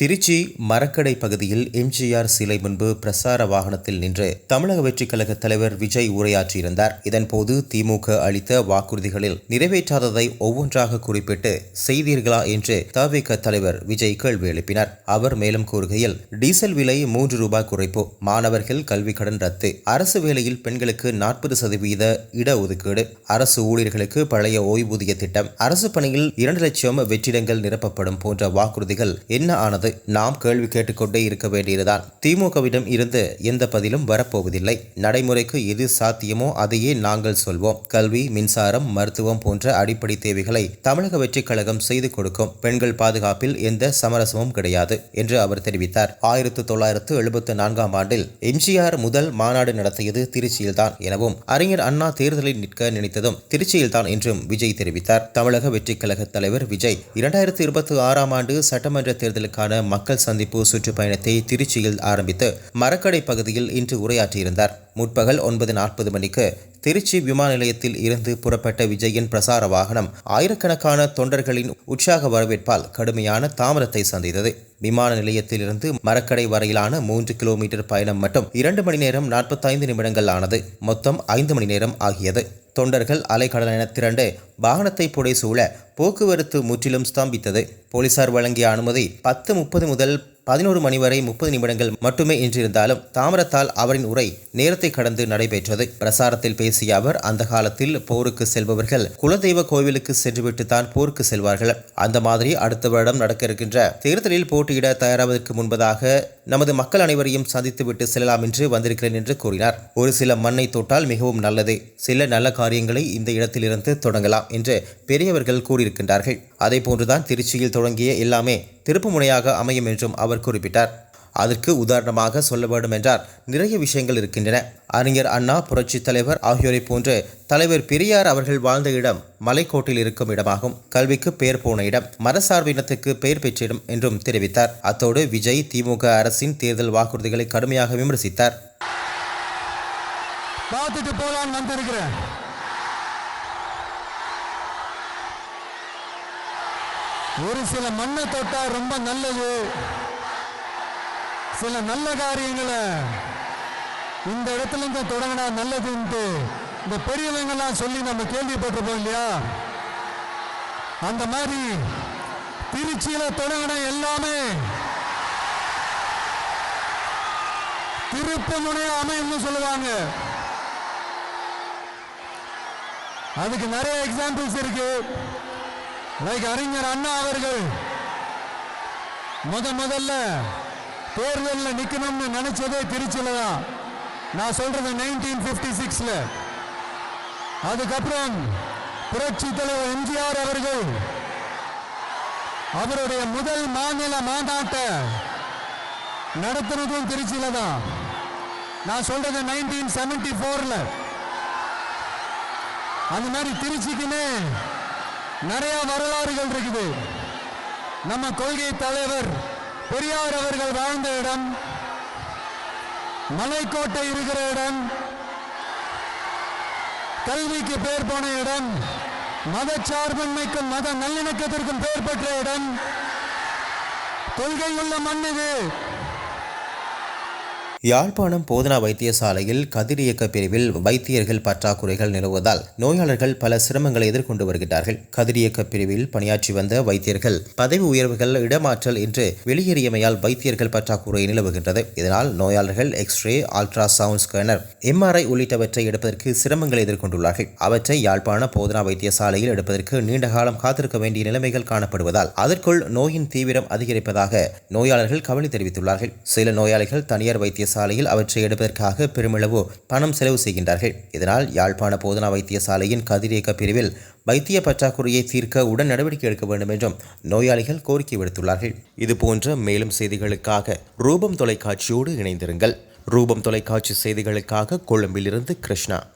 திருச்சி மரக்கடை பகுதியில் எம்ஜிஆர் சிலை முன்பு பிரசார வாகனத்தில் நின்று தமிழக வெற்றிக் கழக தலைவர் விஜய் உரையாற்றியிருந்தார். இதன்போது திமுக அளித்த வாக்குறுதிகளில் நிறைவேற்றாததை ஒவ்வொன்றாக குறிப்பிட்டு செய்தீர்களா என்று தவிக தலைவர் விஜய் கேள்வி எழுப்பினார். அவர் மேலும் கூறுகையில் டீசல் விலை மூன்று ரூபாய் குறைப்பு. மாணவர்கள் கல்வி கடன் ரத்து. அரசு வேலையில் பெண்களுக்கு நாற்பது சதவீத இடஒதுக்கீடு. அரசு ஊழியர்களுக்கு பழைய ஓய்வூதிய திட்டம். அரசு பணியில் இரண்டு லட்சம் வெற்றிடங்கள் நிரப்பப்படும் போன்ற வாக்குறுதிகள் என்ன ஆனது நாம் கேள்வி கேட்டுக்கொண்டே இருக்க வேண்டியதுதான். திமுகவிடம் இருந்து எந்த பதிலும் வரப்போவதில்லை. நடைமுறைக்கு எது சாத்தியமோ அதையே நாங்கள் சொல்வோம். கல்வி மின்சாரம் மருத்துவம் போன்ற அடிப்படை தேவைகளை தமிழக வெற்றிக் கழகம் செய்து கொடுக்கும். பெண்கள் பாதுகாப்பில் எந்த சமரசமும் கிடையாது என்று அவர் தெரிவித்தார். ஆயிரத்து தொள்ளாயிரத்து எழுபத்து நான்காம் ஆண்டில் எம்ஜிஆர் முதல் மாநாடு நடத்தியது திருச்சியில்தான் எனவும் அறிஞர் அண்ணா தேர்தலில் நிற்க நினைத்ததும் திருச்சியில்தான் என்றும் விஜய் தெரிவித்தார். தமிழக வெற்றிக் கழக தலைவர் விஜய் இரண்டாயிரத்து இருபத்தி ஆறாம் ஆண்டு சட்டமன்ற தேர்தலுக்கான மக்கள் சந்திப்பு சுற்றுப்பயணத்தை திருச்சியில் ஆரம்பித்து மரக்கடை பகுதியில் இன்று உரையாற்றியிருந்தார். முற்பகல் ஒன்பது நாற்பது மணிக்கு திருச்சி விமான நிலையத்தில் இருந்து புறப்பட்ட விஜயின் பிரசார வாகனம் ஆயிரக்கணக்கான தொண்டர்களின் உற்சாக வரவேற்பால் கடுமையான தாமரத்தை சந்தித்தது. விமான நிலையத்திலிருந்து மரக்கடை வரையிலான மூன்று கிலோமீட்டர் பயணம் மட்டும் இரண்டு மணி நேரம் நாற்பத்தைந்து நிமிடங்கள் ஆனது. மொத்தம் ஐந்து மணி நேரம் ஆகியது. தொண்டர்கள் அலைக்கடல் என திரண்டு வாகனத்தை புடைசூழ போக்குவரத்து முற்றிலும் ஸ்தம்பித்தது. போலீசார் வழங்கிய அனுமதி பத்து முப்பது முதல் பதினோரு மணி வரை முப்பது நிமிடங்கள் மட்டுமே என்றிருந்தாலும் தாமரத்தால் அவரின் உரை நேரத்தை கடந்து நடைபெற்றது. பிரசாரத்தில் பேசிய அவர் அந்த காலத்தில் போருக்கு செல்பவர்கள் குலதெய்வ கோவிலுக்கு சென்றுவிட்டு தான் போருக்கு செல்வார்கள். அந்த மாதிரி அடுத்த வருடம் நடக்க இருக்கின்ற தேர்தலில் போட்டியிட தயாராவதற்கு முன்பதாக நமது மக்கள் அனைவரையும் சந்தித்துவிட்டு செல்லலாம் என்று வந்திருக்கிறேன் என்று கூறினார். ஒரு சில மண்ணை தொட்டால் மிகவும் நல்லது. சில நல்ல காரியங்களை இந்த இடத்திலிருந்து தொடங்கலாம் என்று பெரியவர்கள் கூறியிருக்கின்றார்கள். அதே போன்றுதான் திருச்சியில் தொடங்கிய எல்லாமே திருப்பு முனையாக அமையும் என்றும் அவர் குறிப்பிட்டார். அதற்கு உதாரணமாக சொல்ல வேண்டும் என்றால் நிறைய விஷயங்கள் இருக்கின்றன. அறிஞர் அண்ணா புரட்சி தலைவர் ஆகியோரை போன்று தலைவர் பெரியார் அவர்கள் வாழ்ந்த இடம் மலைக்கோட்டில் இருக்கும் இடமாகும். கல்விக்கு பெயர் போன இடம் மதசார்பினத்துக்கு பெயர் பெற்ற இடம் என்றும் தெரிவித்தார். அத்தோடு விஜய் திமுக அரசின் தேர்தல் வாக்குறுதிகளை கடுமையாக விமர்சித்தார். பார்த்துட்டு போலான்னு வந்திருக்கிறேன். ஒரு சில மண்ணை தொட்டா ரொம்ப நல்லது. சில நல்ல காரியங்களை இந்த இடத்துல இருந்து தொடங்கினா நல்லதுன்ட்டு இந்த பெரியவங்கெல்லாம் சொல்லி நம்ம கேள்விப்பட்டிருப்போம் இல்லையா? அந்த மாதிரி திருச்சியில தொடங்கின எல்லாமே திருப்பு முனைய அமையும்னு சொல்லுவாங்க. அதுக்கு நிறைய எக்ஸாம்பிள்ஸ் இருக்கு. லைக் அறிஞர் அண்ணா அவர்கள். முத முதல்ல தேர்தலில் நிற்கணும்னு நினைச்சதே திருச்சியில தான் நான் சொல்றது நைன்டீன் பிப்டி சிக்ஸ்ல அதுக்கப்புறம் புரட்சி தலைவர் எம்ஜிஆர் அவர்கள் அவருடைய முதல் மாநில மாநாட்டை நடத்தினதும் திருச்சியில தான் நான் சொல்றது நைன்டீன் செவன்டி ஃபோரில் அந்த மாதிரி திருச்சிக்குன்னு நிறைய வரலாறுகள் இருக்குது. நம்ம கொள்கை தலைவர் பெரியார் அவர்கள் வாழ்ந்த இடம் மலைக்கோட்டை இருக்கிற இடம் கல்விக்கு பேர் போன இடம் மதச்சார்பின்மைக்கும் மத நல்லிணக்கத்திற்கும் பெயர் பெற்ற இடம். கொள்கையுள்ள மண் இது யாழ்ப்பாணம் போதனா வைத்தியசாலையில் கதிரியக்க பிரிவில் வைத்தியர்கள் பற்றாக்குறைகள் நிலவுவதால் நோயாளர்கள் பல சிரமங்களை எதிர்கொண்டு வருகிறார்கள். கதிரியக்க பிரிவில் பணியாற்றி வந்த வைத்தியர்கள் பதவி உயர்வுகள் இடமாற்றல் என்று வெளியேறியமையால் வைத்தியர்கள் பற்றாக்குறை நிலவுகின்றது. இதனால் நோயாளர்கள் x ray ultra sound scanner MRI உள்ளிட்டவற்றை எடுப்பதற்கு சிரமங்களை எதிர்கொண்டுள்ளார்கள். அவற்றை யாழ்ப்பாண போதனா வைத்தியசாலையில் எடுப்பதற்கு நீண்ட காலம் காத்திருக்க வேண்டிய நிலைமைகள் காணப்படுவதால் அதற்குள் நோயின் தீவிரம் அதிகரிப்பதாக நோயாளர்கள் கவலை தெரிவித்துள்ளார்கள். சில நோயாளிகள் தனியார் வைத்திய வைத்தியசாலையில் அவற்றை எடுப்பதற்காக பெருமளவு பணம் செலவு செய்கின்றார்கள். இதனால் யாழ்ப்பாண போதனா வைத்தியசாலையின் கதிரியக்க பிரிவில் வைத்திய பற்றாக்குறையை தீர்க்க உடன் நடவடிக்கை எடுக்க வேண்டும் என்றும் நோயாளிகள் கோரிக்கை விடுத்துள்ளார்கள். இதுபோன்ற மேலும் செய்திகளுக்காக ரூபம் தொலைக்காட்சியோடு இணைந்திருங்கள். ரூபம் தொலைக்காட்சி செய்திகளுக்காக கொழும்பிலிருந்து கிருஷ்ணா.